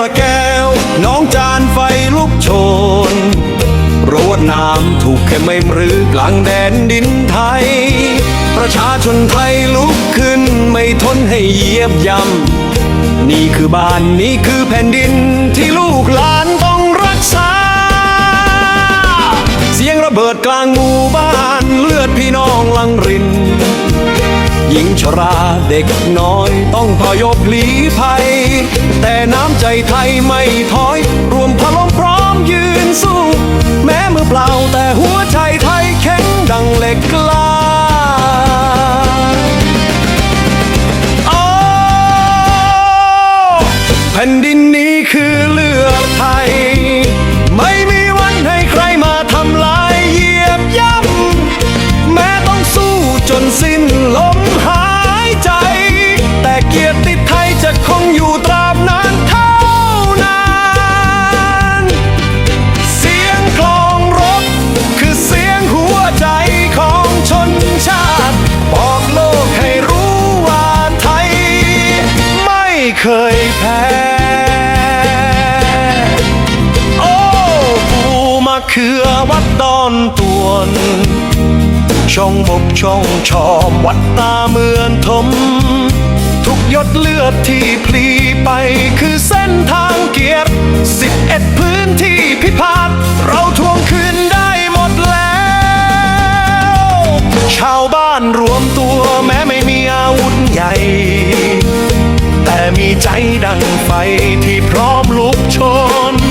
ระแก้ว น้องจานไฟลุกโชนรั้วน้ำถูกแค่ไม่มรือกลางแดนดินไทย ประชาชนไทยลุกขึ้นไม่ทนให้เยียบยำ นี่คือบ้านนี่คือแผ่นดินที่ลูกหลานต้องรักษา เสียงระเบิดกลางหมู่บ้าน ชราเด็กน้อยต้องพยพหลีภัย แต่น้ำใจไทยไม่ถอย รวมพลังพร้อมยืนสู้ แม้มือเปล่าแต่หัวใจไทยแข็งดังเหล็กกล้าโอ้แผ่นดินนี้คือเลือดไทย เคยแพ้โอ้ปูมาเขือวัดดอนตวนช่องบกช่องชอมวัดตาเมือนทม ทุกยดเลือดที่พลีไปคือเส้นทางเกียรติสิบเอ็ดพื้นที่พิพาทเราทวงคืนได้หมดแล้ว ชาวบ้านรวมตัวแม้ไม่มีอาวุธใหญ่ แต่มีใจดังไฟที่พร้อมลุกชน